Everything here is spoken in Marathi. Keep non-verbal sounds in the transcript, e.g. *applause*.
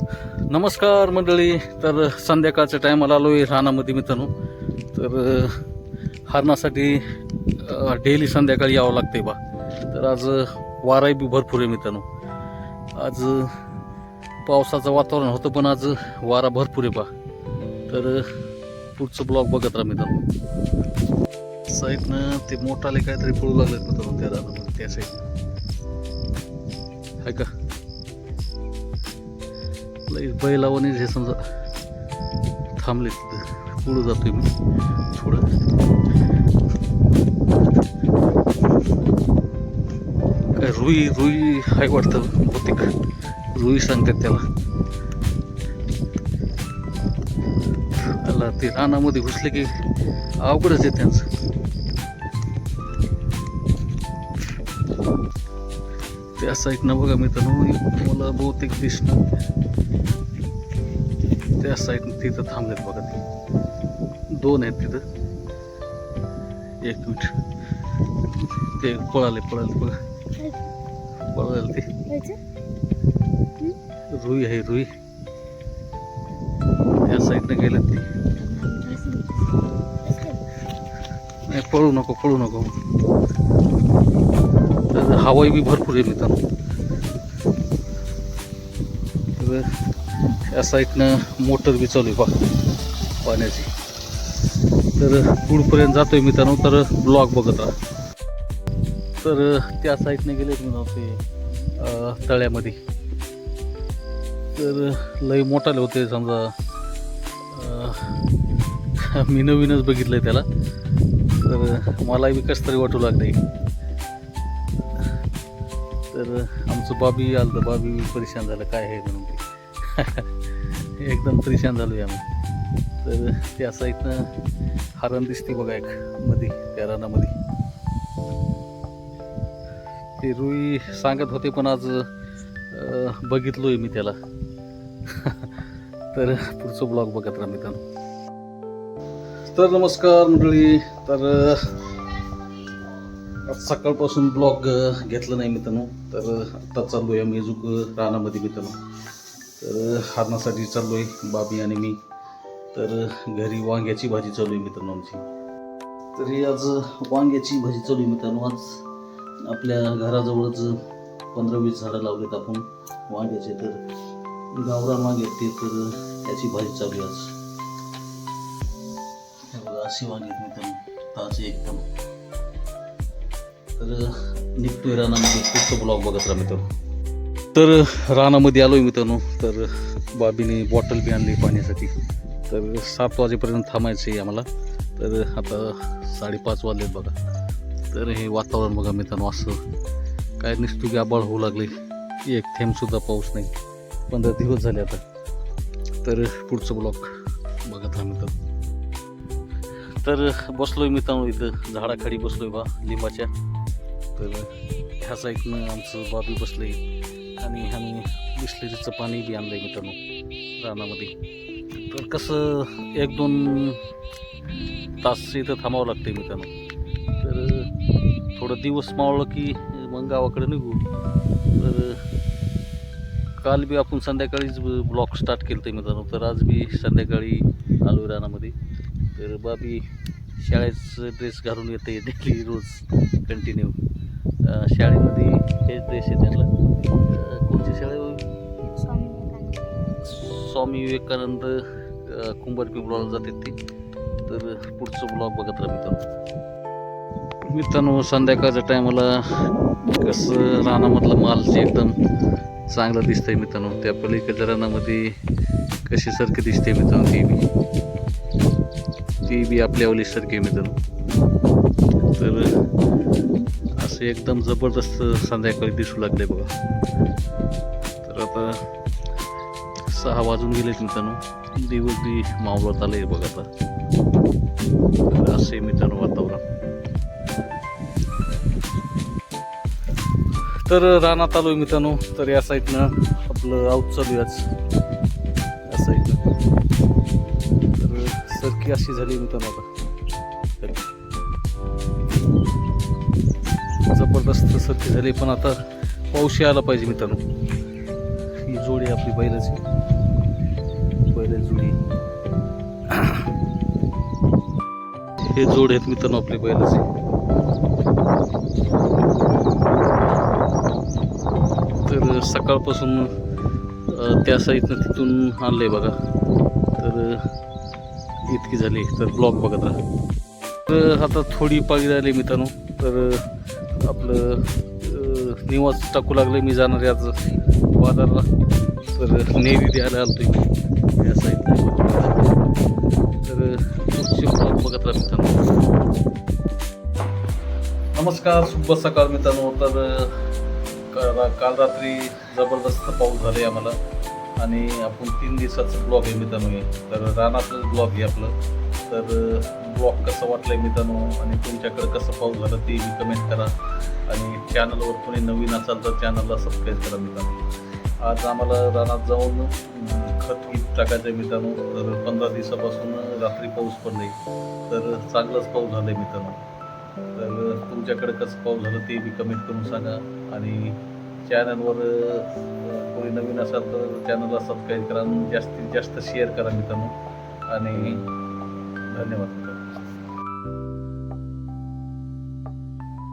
नमस्कार मंडळी. तर संध्याकाळच्या टायमाला आलो आहे रानामध्ये मित्रांनो. तर हरणासाठी डेली संध्याकाळी यावं लागते बा. तर आज वाराही बी भरपूर आहे मित्रांनो. आज पावसाचं वातावरण होतं पण आज वारा भरपूर आहे बा. तर पुढचं ब्लॉग बघत राहा मित्रांनो. साईडनं ते मोठाले काहीतरी पळू लागलेत मित्रांनो त्या रानामध्ये त्या साईडनं आहे का? लई बैलावणी हे समजा थांबले तिथं. पुढं जातोय मी. थोडं. काय रुई रुई हाय वाटतं बहुतेक. रुई सांगतात त्याला. त्याला ते रानामध्ये घुसले की अवघडच आहे त्यांचं. त्या साईडनं बघा मित्रांनो मला बहुतेक दिसणार त्या साईडनं तिथं थांबलेत बघा ते. दोन आहेत तिथं. एक मिनिट. ते पळाले पळाले बघा पळाले ते. रुई आहे रुई. त्या साईडनं गेलं ते. नाही पळू नको पळू नको. तर हवाई बी भरपूर आहे मित्रांनो. तर या साईडनं मोटर बी चालू आहे पा पाण्याची. तर पुढपर्यंत जातोय मित्रांनो तर ब्लॉक बघत राहा. तर त्या साईडने गेले मित्रांनो ते तळ्यामध्ये. तर लई मोठाले होते समजा *laughs* मी नवीनच बघितलंय त्याला. तर मलाही बी कसं तरी वाटू लागले तर आमचं बाबी आलं तर बाबी परेशान झालं काय आहे म्हणून *laughs* एकदम परेशान झालो आहे आम्ही. तर त्या साईडनं हरण दिसते बघा एक मध्ये त्या रानामध्ये ते रुई सांगत होते पण आज बघितलो बघितलोय मी त्याला. *laughs* तर पुढचं ब्लॉग बघत राहा मित्रांनो. तर नमस्कार मंडळी. तर आज सकाळपासून ब्लॉग घेतलं नाही मित्रांनो. तर आत्ता चाललो आहे आम्ही जुक रानामध्ये मित्रांनो. तर हरणासाठी चाललो आहे बाबी आणि मी. तर घरी वांग्याची भाजी चालू आहे मित्रांनो आमची. तरी आज वांग्याची भाजी चालू आहे मित्रांनो. आज आपल्या घराजवळच पंधरा वीस झाडं लावलेत आपण वांग्याचे. तर गावरान वांगे ते तर त्याची भाजी चालू आहे आज. बघा अशी वांगे मित्रांनो. ताजे एकदम. तर निघतोय रानामध्ये. पुढचं ब्लॉग बघत राहा मित्रांनो. तर रानामध्ये आलोय मित्रांनो. तर बाबीने बॉटल बी आणली पाण्यासाठी. तर सात वाजेपर्यंत थांबायचं आहे आम्हाला. तर आता साडेपाच वाजले बघा. तर हे वातावरण बघा मित्रांनो असं काय नुसतं की आबाळ होऊ लागले. एक थेंबसुद्धा पाऊस नाही. पंधरा दिवस झाले आता. तर पुढचं ब्लॉक बघत राहा मित्रांनो. तर आहे मित्रांनो इथं. झाडाखाली बसलोय बा लिंबाच्या. तर ह्या साईडनं आमचं बाबी बसले. आणि आम्ही बिस्लेरीचं पाणी बी आणलं आहे मित्रांनो रानामध्ये. तर कसं एक दोन तास इथं थांबावं लागते मित्रांनो. तर थोडं दिवस मावलं की मग गावाकडे निघू. तर काल बी आपण संध्याकाळीच ब्लॉक स्टार्ट केलं ते मित्रांनो. तर आज बी संध्याकाळी आलो रानामध्ये. तर बाबी शाळेचं ड्रेस घालून येते डेली रोज कंटिन्यू शाळेमध्ये हेच ड्रेस आहे त्यांना. अं, कोणती शाळा? स्वामी विवेकानंद कुंभार पिंपळाला जाते ते. तर पुढचं ब्लॉग बघत राहा मित्रांनो. मित्रांनो संध्याकाळच्या टायमाला कसं रानामधलं माल जे एकदम चांगलं दिसतंय मित्रांनो त्या पलीकडच्या रानामध्ये कशी सारखी दिसते मित्रांनो ती बी. ती बी आपल्या आहे मित्रांनो. तर असे एकदम जबरदस्त संध्याकाळी दिसू लागले बघा. तर आता सहा वाजून गेले मित्रांनो. दिवस बी मावळत आले बघा आता. तर असं आहे मित्रांनो वातावरण. तर रानात आलोय मित्रांनो. तर या साईडनं आपलं आऊट चालू आहे आज. या साईडनं. तर सरकी अशी झाली मित्रांनो आता. जबरदस्त सरकी झाली पण आता पाऊस यायला पाहिजे मित्रांनो. ही जोडी आपली बैलाची. बैल जोडी. हे जोड आहेत मित्रांनो आपली बैलाचे. तर सकाळपासून त्या साईडनं तिथून आणलं आहे बघा. तर इतकी झाली. तर ब्लॉक बघत राहा तर आता थोडी पाळी झाली मित्रांनो. तर आपलं निवास टाकू लागलं मी जाणार आहे आज बाजारला. तर नेहमी द्यायला आलो तुम्ही या साईडला तर बघत राहा मित्रांनो. नमस्कार शुभ सकाळ मित्रांनो. तर काल रात्री जबरदस्त पाऊस झाले आम्हाला. आणि आपण तीन दिवसाचं ब्लॉग आहे मित्रांनो तर रानातलंच ब्लॉग आहे आपलं. तर ब्लॉग कसं वाटलं आहे मित्रांनो? आणि तुमच्याकडं कसं पाऊस झालं ते कमेंट करा. आणि चॅनलवर कोणी नवीन असाल तर चॅनलला सबस्क्राईब करा मित्रांनो. आज आम्हाला रानात जाऊन खत गीत टाकायचं आहे मित्रांनो. तर पंधरा दिवसापासून रात्री पाऊस पडले तर चांगलाच पाऊस झाला आहे मित्रांनो. तर तुमच्याकडे कसं पाऊस झालं ते बी कमेंट करून सांगा. आणि चॅनलवर कोणी नवीन असाल तर चॅनलला सबस्क्राईब करा जास्तीत जास्त शेअर करा मित्रांनो. आणि धन्यवाद.